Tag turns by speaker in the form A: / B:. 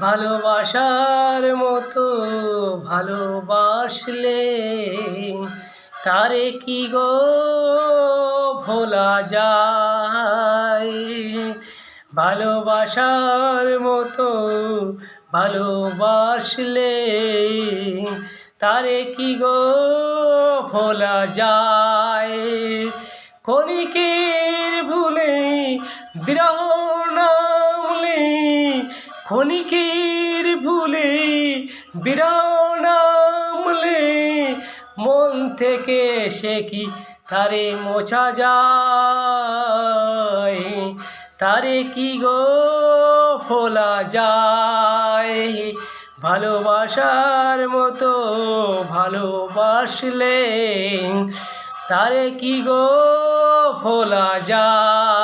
A: ভালোবাসার মতো ভালোবাসলে তারে কি গো ভোলা যায়? ভালোবাসার মতো ভালোবাসলে তারে কি গো ভোলা যায়? ক্ষণিকের ভুলে বিরহ নামলে ক্ষণিকের ভুলে বিরহ নামলে মন থেকে সে কি তারে মোছা যায়? তারে কি গো ফোলা যায়? ভালোবাসার মতো ভালোবাসলে, তারে কি গো ফোলা যায়?